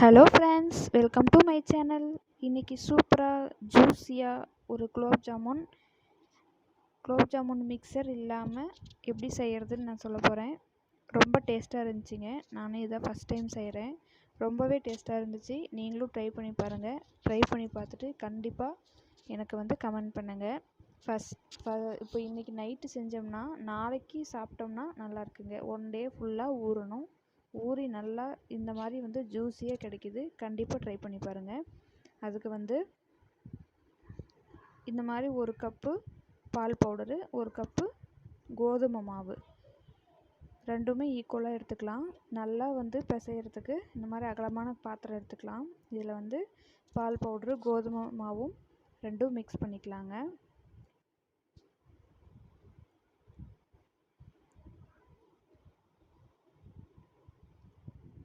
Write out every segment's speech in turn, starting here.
Hello friends welcome to my channel இன்றைக்கி சூப்பராக ஜூஸியாக ஒரு குலோப் ஜாமுன் குலோப் ஜாமுன் மிக்சர் இல்லாமல் எப்படி செய்கிறதுன்னு நான் சொல்ல போகிறேன் ரொம்ப டேஸ்ட்டாக இருந்துச்சுங்க. நானும் இதை ஃபஸ்ட் டைம் செய்கிறேன் ரொம்பவே டேஸ்ட்டாக இருந்துச்சு. நீங்களும் ட்ரை பண்ணி பாருங்கள் ட்ரை பண்ணி பார்த்துட்டு கண்டிப்பாக எனக்கு வந்து கமெண்ட் பண்ணுங்கள் ஃபஸ்ட் இப்போ இன்றைக்கி நைட்டு செஞ்சோம்னா நாளைக்கு சாப்பிட்டோம்னா நல்லா இருக்குங்க. ஒன் டே ஃபுல்லாக ஊறணும். ஊறி நல்லா இந்த மாதிரி வந்து ஜூஸியாக கிடைக்கிது. கண்டிப்பாக ட்ரை பண்ணி பாருங்கள் அதுக்கு வந்து இந்த மாதிரி ஒரு கப்பு பால் பவுடரு ஒரு கப்பு கோதுமை மாவு. ரெண்டுமே ஈக்குவலாக எடுத்துக்கலாம். நல்லா வந்து பிசையிறதுக்கு இந்த மாதிரி அகலமான பாத்திரம் எடுத்துக்கலாம். இதில் வந்து பால் பவுட்ரு கோதுமை மாவும் ரெண்டும் மிக்ஸ் பண்ணிக்கலாங்க.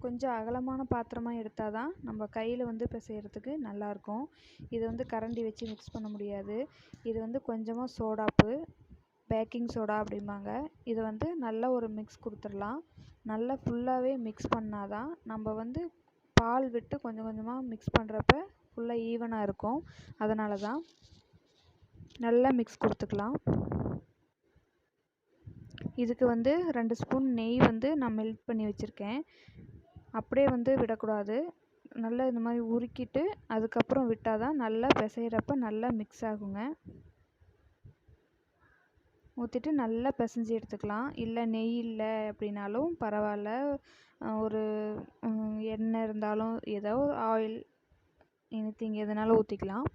கொஞ்சம் அகலமான பாத்திரமாக எடுத்தால் தான் நம்ம கையில் வந்து பிசைகிறதுக்கு நல்லாயிருக்கும். இது வந்து கரண்டி வச்சு மிக்ஸ் பண்ண முடியாது. இது வந்து கொஞ்சமாக சோடாப்பு பேக்கிங் சோடா அப்படிம்பாங்க. இது வந்து நல்ல ஒரு மிக்ஸ் கொடுத்துடலாம். நல்லா ஃபுல்லாகவே மிக்ஸ் பண்ணால் தான் நம்ம வந்து பால் விட்டு கொஞ்சம் கொஞ்சமாக மிக்ஸ் பண்ணுறப்ப ஃபுல்லாக ஈவனாக இருக்கும். அதனால தான் நல்லா மிக்ஸ் கொடுத்துக்கலாம். இதுக்கு வந்து ரெண்டு ஸ்பூன் நெய் வந்து நான் மெல்ட் பண்ணி வச்சுருக்கேன். அப்படியே வந்து விடக்கூடாது. நல்லா இந்த மாதிரி உருக்கிட்டு அதுக்கப்புறம் விட்டால் தான் நல்லா பிசைகிறப்ப நல்லா மிக்ஸ் ஆகுங்க. ஊற்றிட்டு நல்லா பிசைஞ்சு எடுத்துக்கலாம். இல்லை நெய் இல்லை அப்படின்னாலும் பரவாயில்ல. ஒரு எண்ணெய் இருந்தாலும் ஏதோ ஆயில் எனித்திங் எதுனாலும் ஊற்றிக்கலாம்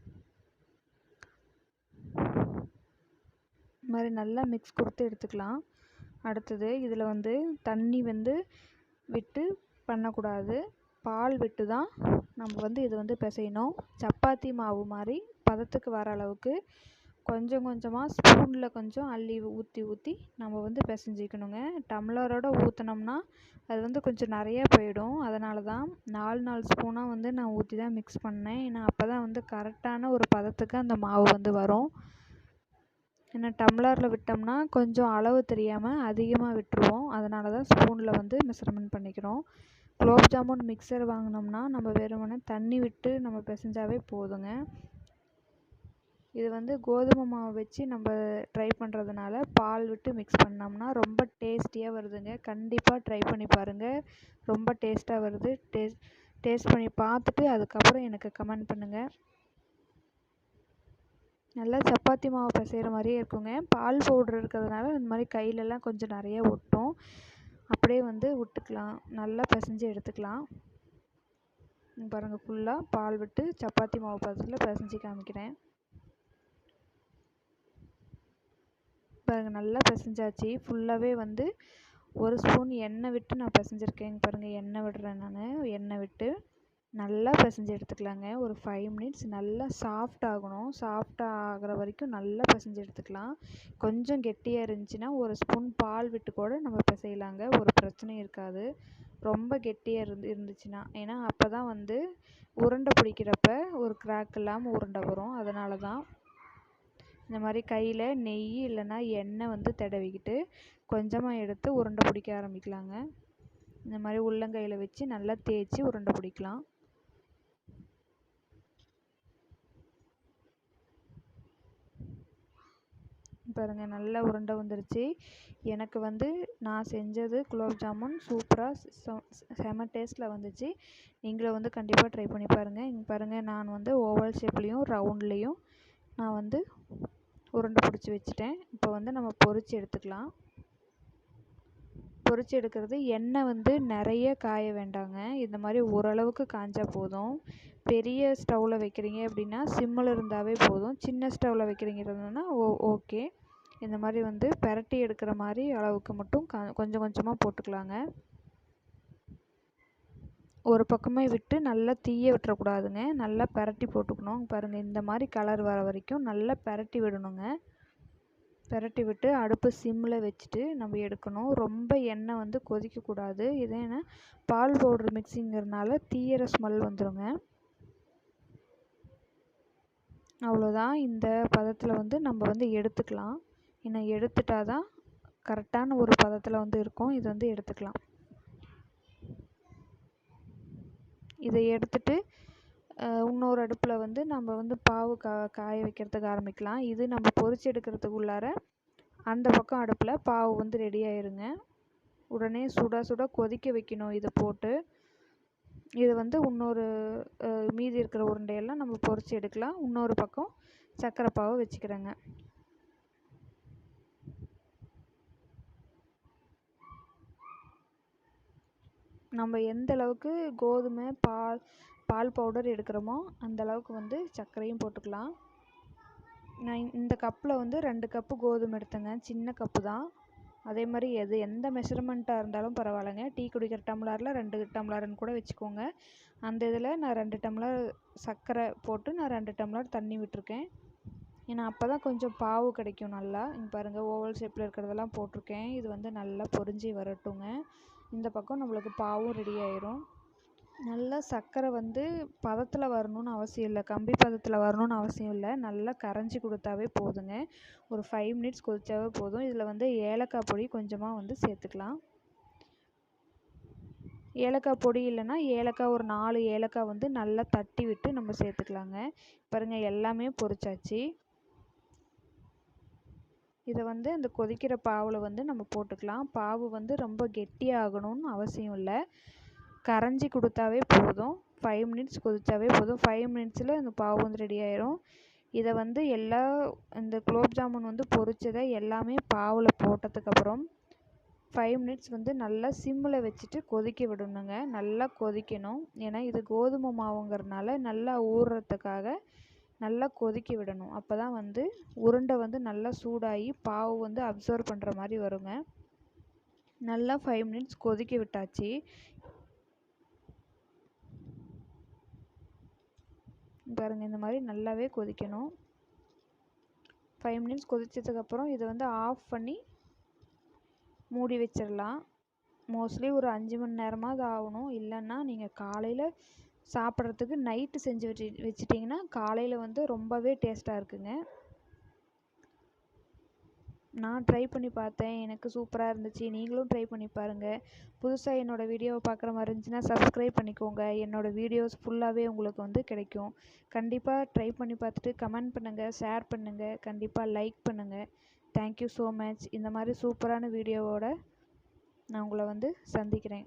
இது மாதிரி நல்லா மிக்ஸ் கொடுத்து எடுத்துக்கலாம். அடுத்தது இதில் வந்து தண்ணி வந்து விட்டு பண்ணக்கூடாது. பால் விட்டு தான் நம்ம வந்து இது வந்து பிசையணும். சப்பாத்தி மாவு மாதிரி பதத்துக்கு வர அளவுக்கு கொஞ்சம் கொஞ்சமாக ஸ்பூனில் கொஞ்சம் அள்ளி ஊற்றி ஊற்றி நம்ம வந்து பிசைஞ்சிக்கணுங்க. டம்ளரோட ஊற்றினோம்னா அது வந்து கொஞ்சம் நிறையா போயிடும். அதனால தான் நாலு நாலு ஸ்பூனாக வந்து நான் ஊற்றி தான் மிக்ஸ் பண்ணேன். ஏன்னா அப்போ தான் வந்து கரெக்டான ஒரு பதத்துக்கு அந்த மாவு வந்து வரும். ஏன்னா டம்ளரில் விட்டோம்னா கொஞ்சம் அளவு தெரியாமல் அதிகமாக விட்டுருவோம். அதனால தான் ஸ்பூனில் வந்து மெஷர்மெண்ட் பண்ணிக்கிறோம். குலோப் ஜாமுன் மிக்சர் வாங்கினோம்னா நம்ம வெறுமனே தண்ணி விட்டு நம்ம பிசைஞ்சாவே போதுங்க. இது வந்து கோதுமை மாவு வச்சு நம்ம ட்ரை பண்ணுறதுனால பால் விட்டு மிக்ஸ் பண்ணோம்னா ரொம்ப டேஸ்டியாக வருதுங்க. கண்டிப்பாக ட்ரை பண்ணி பாருங்கள் ரொம்ப டேஸ்ட்டாக வருது. டேஸ்ட் டேஸ்ட் பண்ணி பார்த்துட்டு அதுக்கப்புறம் எனக்கு கமெண்ட் பண்ணுங்கள் நல்லா சப்பாத்தி மாவு பிசைகிற மாதிரியே இருக்குங்க. பால் பவுட்ரு இருக்கிறதுனால இந்த மாதிரி கையிலலாம் கொஞ்சம் நிறைய ஒட்டும். அப்படியே வந்து விட்டுக்கலாம். நல்லா பிசைஞ்சு எடுத்துக்கலாம். பாருங்கள் ஃபுல்லாக பால் விட்டு சப்பாத்தி மாவு பதத்தில் பிசைஞ்சு காமிக்கிறேன். பாருங்கள் நல்லா பிசைஞ்சாச்சு. ஃபுல்லாகவே வந்து ஒரு ஸ்பூன் எண்ணெய் விட்டு நான் பிசைஞ்சிருக்கேன். பாருங்கள் எண்ணெய் விடுறேன் நான். எண்ணெய் விட்டு நல்லா பிசைஞ்சு எடுத்துக்கலாங்க. ஒரு ஃபைவ் மினிட்ஸ் நல்லா சாஃப்ட் ஆகணும். சாஃப்ட் ஆகிற வரைக்கும் நல்லா பிசைஞ்சு எடுத்துக்கலாம். கொஞ்சம் கெட்டியாக இருந்துச்சுன்னா ஒரு ஸ்பூன் பால் விட்டு கூட நம்ம பிசையலாங்க. ஒரு பிரச்சனையும் இருக்காது. ரொம்ப கெட்டியாக இருந்து இருந்துச்சுன்னா. ஏன்னா அப்போ தான் வந்து உருண்டை பிடிக்கிறப்ப ஒரு கிராக் இல்லாமல் உருண்டை வரும். அதனால தான் இந்த மாதிரி கையில் நெய் இல்லைன்னா எண்ணெய் வந்து தடவிக்கிட்டு கொஞ்சமாக எடுத்து உருண்டை பிடிக்க ஆரம்பிக்கலாங்க. இந்த மாதிரி உள்ளங்கையில் வச்சு நல்லா தேய்ச்சி உருண்டை பிடிக்கலாம். பாருங்கள் நல்லா உருண்டை வந்துருச்சு. எனக்கு வந்து நான் செஞ்சது குலோப் ஜாமுன் சூப்பராக செம டேஸ்ட்டில் வந்துச்சு. நீங்களும் வந்து கண்டிப்பாக ட்ரை பண்ணி பாருங்கள் இங்கே பாருங்கள் நான் வந்து ஓவல் ஷேப்லேயும் ரவுண்ட்லேயும் நான் வந்து உருண்டை பிடிச்சி வச்சுட்டேன். இப்போ வந்து நம்ம பொரிச்சு எடுத்துக்கலாம். பொறிச்சு எடுக்கிறது எண்ணெய் வந்து நிறைய காய வேண்டாங்க. இந்த மாதிரி ஓரளவுக்கு காஞ்சால் போதும். பெரிய ஸ்டவ்வில் வைக்கிறீங்க அப்படின்னா சிம்மில் இருந்தாவே போதும். சின்ன ஸ்டவ்வில் வைக்கிறீங்கன்னா ஓ ஓகே இந்த மாதிரி வந்து பெரட்டி எடுக்கிற மாதிரி அளவுக்கு மட்டும் கொஞ்சம் கொஞ்சமாக போட்டுக்கலாங்க. ஒரு பக்கமே விட்டு நல்லா தீய விட்டுறக்கூடாதுங்க. நல்லா பெரட்டி போட்டுக்கணும். பாருங்கள் இந்த மாதிரி கலர் வர வரைக்கும் நல்லா பெரட்டி விடணுங்க. பெரட்டி விட்டு அடுப்பு சிம்மில் வச்சுட்டு நம்ம எடுக்கணும். ரொம்ப எண்ணெய் வந்து கொதிக்கக்கூடாது. இதே பால் பவுடர் மிக்சிங்கிறதுனால தீயிற ஸ்மெல் வந்துடுங்க அவ்வளோதான் இந்த பதத்தில் வந்து நம்ம வந்து எடுத்துக்கலாம். இன்னும் எடுத்துட்டா தான் கரெக்டான ஒரு பதத்தில் வந்து இருக்கும். இது வந்து எடுத்துக்கலாம். இதை எடுத்துட்டு இன்னொரு அடுப்பில் வந்து நம்ம வந்து பாவு கா காய வைக்கிறதுக்கு ஆரம்பிக்கலாம். இது நம்ம பொரிச்சு எடுக்கிறதுக்கு உள்ளார அந்த பக்கம் அடுப்பில் பாவு வந்து ரெடி ஆயிருங்க. உடனே சுட சுட கொதிக்க வைக்கணும் இதை போட்டு. இது வந்து இன்னொரு மீதி இருக்கிற உருண்டையெல்லாம் நம்ம பொரிச்சு எடுக்கலாம். இன்னொரு பக்கம் சர்க்கரை பாவை வச்சுக்கிறேங்க. நம்ம எந்த அளவுக்கு கோதுமை பால் பால் பவுடர் எடுக்கிறோமோ அந்த அளவுக்கு வந்து சர்க்கரையும் போட்டுக்கலாம். நான் இந்த கப்பில் வந்து ரெண்டு கப்பு கோதுமை எடுத்தேங்க. சின்ன கப்பு தான். அதே மாதிரி எது எந்த மெஷர்மெண்ட்டாக இருந்தாலும் பரவாயில்லைங்க. டீ குடிக்கிற டம்ளரில் ரெண்டு டம்ளர்னு கூட வச்சுக்கோங்க. அந்த இதில் நான் ரெண்டு டம்ளர் சர்க்கரை போட்டு நான் ரெண்டு டம்ளர் தண்ணி விட்டுருக்கேன். ஏன்னா அப்போ தான் கொஞ்சம் பாவு கிடைக்கும் நல்லா. இங்கே பாருங்கள் ஓவல் ஷேப்பில் இருக்கிறதெல்லாம் போட்டிருக்கேன். இது வந்து நல்லா பொரிஞ்சு வரட்டுங்க. இந்த பக்கம் நம்மளுக்கு பாவும் ரெடி ஆயிரும். நல்லா சர்க்கரை வந்து பதத்தில் வரணும்னு அவசியம் இல்லை. கம்பி பதத்தில் வரணும்னு அவசியம் இல்லை. நல்லா கரைஞ்சி கொடுத்தாவே போதுங்க. ஒரு ஃபைவ் மினிட்ஸ் கொதிச்சாவே போதும். இதில் வந்து ஏலக்காய் பொடி கொஞ்சமாக வந்து சேர்த்துக்கலாம். ஏலக்காய் பொடி இல்லைன்னா ஏலக்காய் ஒரு நாலு ஏலக்காய் வந்து நல்லா தட்டி விட்டு நம்ம சேர்த்துக்கலாங்க. பாருங்கள் எல்லாமே பொரிச்சாச்சு. இதை வந்து அந்த கொதிக்கிற பாவில் வந்து நம்ம போட்டுக்கலாம். பாவு வந்து ரொம்ப கெட்டியாகணும்னு அவசியம் இல்லை. கரைஞ்சி கொடுத்தாவே போதும். ஃபைவ் மினிட்ஸ் கொதித்தாவே போதும். ஃபைவ் மினிட்ஸில் இந்த பாவு வந்து ரெடி ஆயிரும். இதை வந்து எல்லா இந்த குலோப் ஜாமுன் வந்து பொரிச்சதை எல்லாமே பாவில் போட்டதுக்கப்புறம் ஃபைவ் மினிட்ஸ் வந்து நல்லா சிம்மில் வச்சுட்டு கொதிக்க விடணுங்க. நல்லா கொதிக்கணும். ஏன்னா இது கோதுமை மாவுங்கிறதுனால நல்லா ஊறுறதுக்காக நல்லா கொதிக்க விடணும். அப்போ தான் வந்து உருண்டை வந்து நல்லா சூடாகி பாவு வந்து அப்சர்வ் பண்ணுற மாதிரி வருங்க. நல்லா ஃபைவ் மினிட்ஸ் கொதிக்க விட்டாச்சு. பாருங்க இந்த மாதிரி நல்லாவே கொதிக்கணும். ஃபைவ் மினிட்ஸ் கொதித்ததுக்கப்புறம் இதை வந்து ஆஃப் பண்ணி மூடி வச்சிடலாம். மோஸ்ட்லி ஒரு அஞ்சு மணி நேரமாவது ஆகணும். இல்லைன்னா நீங்கள் காலையில் சாப்பிட்றதுக்கு நைட்டு செஞ்சு வச்சு வச்சிட்டிங்கன்னா காலையில் வந்து ரொம்பவே டேஸ்ட்டாக இருக்குங்க. நான் ட்ரை பண்ணி பார்த்தேன். எனக்கு சூப்பராக இருந்துச்சு. நீங்களும் ட்ரை பண்ணி பாருங்கள் புதுசாக என்னோடய வீடியோவை பார்க்குற மாதிரி இருந்துச்சுன்னா சப்ஸ்கிரைப் பண்ணிக்கோங்க. என்னோடய வீடியோஸ் ஃபுல்லாகவே உங்களுக்கு வந்து கிடைக்கும். கண்டிப்பாக ட்ரை பண்ணி பார்த்துட்டு கமெண்ட் பண்ணுங்கள் ஷேர் பண்ணுங்கள் கண்டிப்பாக லைக் பண்ணுங்கள் தேங்க்யூ ஸோ மச் இந்த மாதிரி சூப்பரான வீடியோவோட நான் உங்களை வந்து சந்திக்கிறேன்.